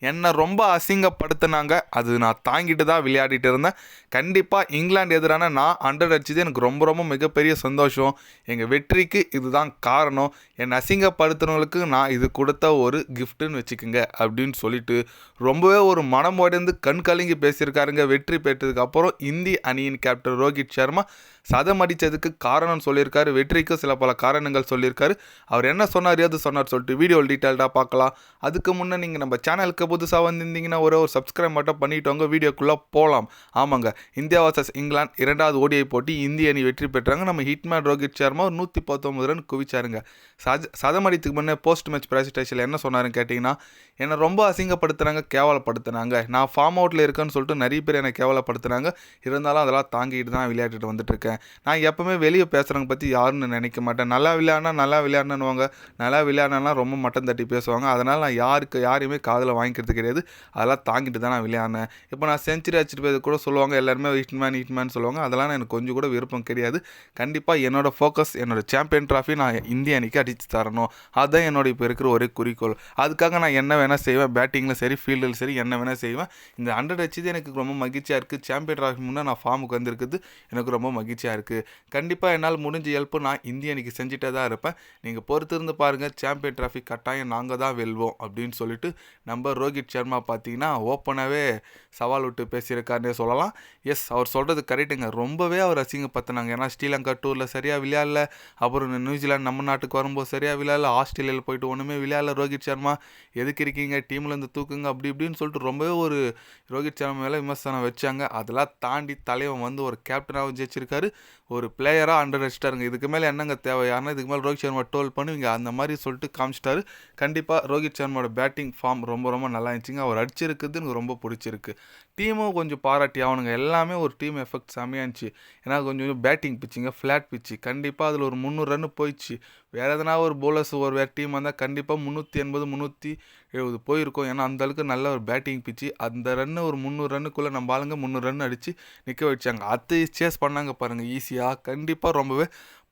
என்னை ரொம்ப அசிங்கப்படுத்தினாங்க. அது நான் தாங்கிட்டு தான் விளையாடிட்டு இருந்தேன். கண்டிப்பாக இங்கிலாந்து எதிரான நான் அண்டர் அடிச்சது எனக்கு ரொம்ப ரொம்ப மிகப்பெரிய சந்தோஷம். எங்கள் வெற்றிக்கு இதுதான் காரணம். என்னை அசிங்கப்படுத்துனவங்களுக்கு நான் இது கொடுத்த ஒரு கிஃப்ட்டுன்னு வச்சுக்கோங்க அப்படின்னு சொல்லிட்டு ரொம்பவே ஒரு மனம் உடைந்து கண் கலங்கி பேசியிருக்காருங்க. வெற்றி பெற்றதுக்கு அப்புறம் இந்திய அணியின் கேப்டன் ரோஹித் சர்மா சதம் அடித்ததுக்கு காரணம் சொல்லியிருக்காரு. வெற்றிக்கு சில பல காரணங்கள் சொல்லியிருக்காரு. அவர் என்ன சொன்னார் எது சொன்னார் சொல்லிட்டு வீடியோ டீட்டெயில்டாக பார்க்கலாம். அதுக்கு முன்னே நீங்கள் நம்ம சேனலுக்கு புதுசாக வந்திருந்தீங்கன்னா ஒரே ஒரு சப்ஸ்கிரைப் மட்டும் பண்ணிட்டோங்க வீடியோக்குள்ளே போகலாம் ஆமாங்க. இந்தியா வர்சஸ் இங்கிலாந்து இரண்டாவது ஓடிஐ போட்டி இந்திய அணி வெற்றி பெற்றாங்க. நம்ம ஹிட்மேன் ரோஹித் சர்மா ஒரு நூற்றி பத்தொம்பது ரன் குவிச்சாருங்க. சஜ சதமடித்துக்கு முன்னே போஸ்ட் மேட்ச் ப்ரெசன்டேஷனில் என்ன சொன்னாருன்னு கேட்டிங்கன்னா என்னை ரொம்ப அசிங்கப்படுத்துனாங்க கேவலப்படுத்துனாங்க. நான் ஃபார்ம் அவுட்டில் இருக்கேன்னு சொல்லிட்டு நிறைய பேர் என்னை கேவலப்படுத்துனாங்க. இருந்தாலும் அதெல்லாம் தாங்கிட்டு தான் விளையாட்டுட்டு வந்துட்டு இருக்கேன் நான் எப்போவுமே வெளியே பேசுகிறவங்க பற்றி யாருன்னு நினைக்க மாட்டேன். நல்லா விளையாடினா நல்லா விளையாடணுவாங்க நல்லா விளையாடினா ரொம்ப மட்டம் தட்டி பேசுவாங்க. அதனால் நான் யாருக்கு யாரையுமே காதில் வாங்கிக்கிறது கிடையாது. அதெல்லாம் தாங்கிட்டு தான் நான் விளையாடினேன். இப்போ நான் செஞ்சுரி அடிச்சுட்டு போய் கூட சொல்லுவாங்க எல்லாருமே ஹிட்மேன் ஹிட்மேன் சொல்லுவாங்க. அதெல்லாம் எனக்கு கொஞ்சம் கூட விருப்பம் கிடையாது. கண்டிப்பாக என்னோட ஃபோக்கஸ் என்னோடய சாம்பியன் ட்ராஃபி நான் இந்திய அணிக்கு அடித்து தரணும். அதுதான் என்னோட இப்போ இருக்கிற ஒரே குறிக்கோள். அதுக்காக நான் என்ன வேணால் செய்வேன் பேட்டிங்கில் சரி ஃபீல்டில் சரி என்ன வேணால் செய்வேன். இந்த ஹண்ட்ரட் அடிச்சது எனக்கு ரொம்ப மகிழ்ச்சியாக இருக்குது சாம்பியன் ட்ராஃபி முன்னே நான் ஃபார்முக்கு வந்திருக்குது எனக்கு ரொம்ப மகிழ்ச்சியாக இருக்குது கண்டிப்பாக என்னால் முடிஞ்ச ஹெல்ப்பு நான் இந்திய அணிக்கு செஞ்சுட்டே தான் இருப்பேன். நீங்கள் பொறுத்திருந்து பாருங்கள் சாம்பியன் ட்ராஃபி கட்டாயம் நாங்கள் தான் வெல்வோம் அப்படின்னு சொல்லிட்டு நம்ம ரோஹித் சர்மா பார்த்தீங்கன்னா ஓப்பனாகவே சவால் விட்டு பேசியிருக்காருன்னே சொல்லலாம். எஸ் அவர் சொல்கிறது கரெக்டுங்க ரொம்பவே அவர் அசிங்கப்படுத்தினாங்க. ஏன்னா ஸ்ரீலங்கா டூரில் சரியாக விளையாடல. அப்புறம் நியூசிலாந்து நம்ம நாட்டுக்கு வரும்போது சரியாக விளையாடல. ஆஸ்திரேலியாவில் போயிட்டு ஒன்றுமே விளையாடல ரோஹித் சர்மா. எதுக்கு இருக்கீங்க? டீம்லேருந்து தூக்குங்க. அப்படி இப்படின்னு சொல்லிட்டு ரொம்பவே ஒரு ரோஹித் சர்மா மேலே விமர்சனம் வச்சாங்க. அதெல்லாம் தாண்டி தலைவன் வந்து ஒரு கேப்டனாகவும் ஜெயிச்சிருக்காரு. ஒரு பிளேயராக அண்டர் அடிச்சிட்டாருங்க இதுக்கு மேலே என்னங்க தேவை? யாருன்னா இதுக்கு மேலே ரோஹித் சர்மா டோல் பண்ணுவீங்க? அந்த மாதிரி சொல்லிட்டு காமிச்சிட்டாரு. கண்டிப்பாக ரோஹித் சர்மாவோட பேட்டிங் ஃபார்ம் ரொம்ப ரொம்ப நல்லா இருந்துச்சுங்க. அவர் அடிச்சிருக்குது எனக்கு ரொம்ப பிடிச்சிருக்கு. டீமும் கொஞ்சம் பாராட்டி ஆகணுங்க எல்லாமே ஒரு டீம் எஃபெக்ட் செம்மையாக இருந்துச்சு. ஏன்னா கொஞ்சம் பேட்டிங் பிச்சுங்க ஃப்ளாட் பிச்சு கண்டிப்பாக அதில் ஒரு முந்நூறு ரன் போயிடுச்சு. வேறு எதனா ஒரு போலர்ஸ் ஒரு வேறு டீம் வந்தால் கண்டிப்பாக முந்நூற்றி எண்பது முந்நூற்றி எழுபது போயிருக்கும். ஏன்னா அந்த அளவுக்கு நல்ல ஒரு பேட்டிங் பிச்சு அந்த ரன்னு ஒரு முந்நூறு ரன்னுக்குள்ளே நம்ம ஆளுங்க முந்நூறு ரன் அடித்து நிற்க வச்சாங்க. அது சேஸ் பண்ணாங்க பாருங்கள் ஈஸியாக கண்டிப்பாக ரொம்பவே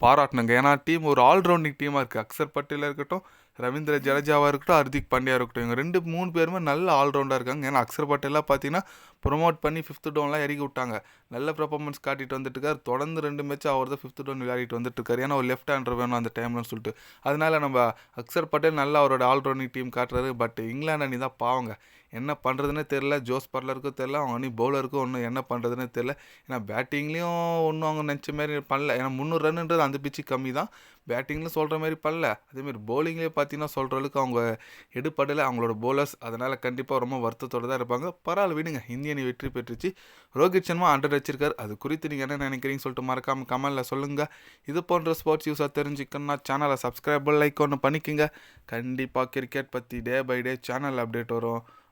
பாராட்டினாங்க. ஏன்னா டீம் ஒரு ஆல்ரவுண்டிங் டீமாக இருக்குது அக்சர் பட்டேலாக இருக்கட்டும் ரவீந்திர ஜடேஜாவாக இருக்கட்டும் ஹர்திக் பாண்டியா இருக்கட்டும் இவங்க ரெண்டு மூணு பேருமே நல்ல ஆல்ரவுண்டாக இருக்காங்க. ஏன்னா அக்ஸர் பட்டேலாக பார்த்தீங்கன்னா ப்ரொமோட் பண்ணி ஃபிஃப்த்து டவுன்லாம் இறக்கி விட்டாங்க. நல்ல பர்ஃபார்மன்ஸ் காட்டிட்டு வந்துட்டு இருக்காரு. தொடர்ந்து ரெண்டு மேட்ச் அவர் தான் ஃபிஃப்த் டவுன் விளையாடிட்டு வந்துட்டு இருக்காரு. ஏன்னா ஒரு லெஃப்ட் ஹேண்டர் வேணும் அந்த டைம்னு சொல்லிட்டு. அதனால நம்ம அக்ஸர் பட்டேல் நல்லா அவரோட ஆல்ரவுண்டிங் டீம் காட்டுறாரு. பட் இங்கிலாந்து அணி தான் பாவங்க. என்ன பண்ணுறதுனே தெரில ஜோஸ் பர்லருக்கும் தெரில அவங்க அணி பவுலருக்கும் ஒன்றும் என்ன பண்ணுறதுனே தெரில ஏன்னா பேட்டிங்லேயும் ஒன்றும் அவங்க நினச்ச மாதிரி பண்ணல. ஏன்னா முந்நூறு ரன்னுன்றது அந்த பிச்சு கம்மி தான். பேட்டிங்கில் சொல்கிற மாதிரி பண்ணல. அதேமாரி பவுலிங்லேயே பார்த்தீங்கன்னா சொல்கிற அளவுக்கு அவங்க எடுப்படலை அவங்களோட பவுலர்ஸ் அதனால் கண்டிப்பாக ரொம்ப வருத்தத்தோடு தான் இருப்பாங்க. பரவாயில்ல விடுங்க. இந்திய அணி வெற்றி பெற்றுச்சு. ரோஹித் சர்மா அண்டர் வச்சிருக்காரு. அது குறித்து நீங்கள் என்ன நினைக்கிறீங்கன்னு சொல்லிட்டு மறக்காமல் கமெண்டில் சொல்லுங்கள் இது போன்ற ஸ்போர்ட்ஸ் யூஸாக தெரிஞ்சுக்கணும்னா சேனலை சப்ஸ்கிரைப் லைக் ஒன்று பண்ணிக்கோங்க. கண்டிப்பாக கிரிக்கெட் பற்றி day by day channel update வரும்.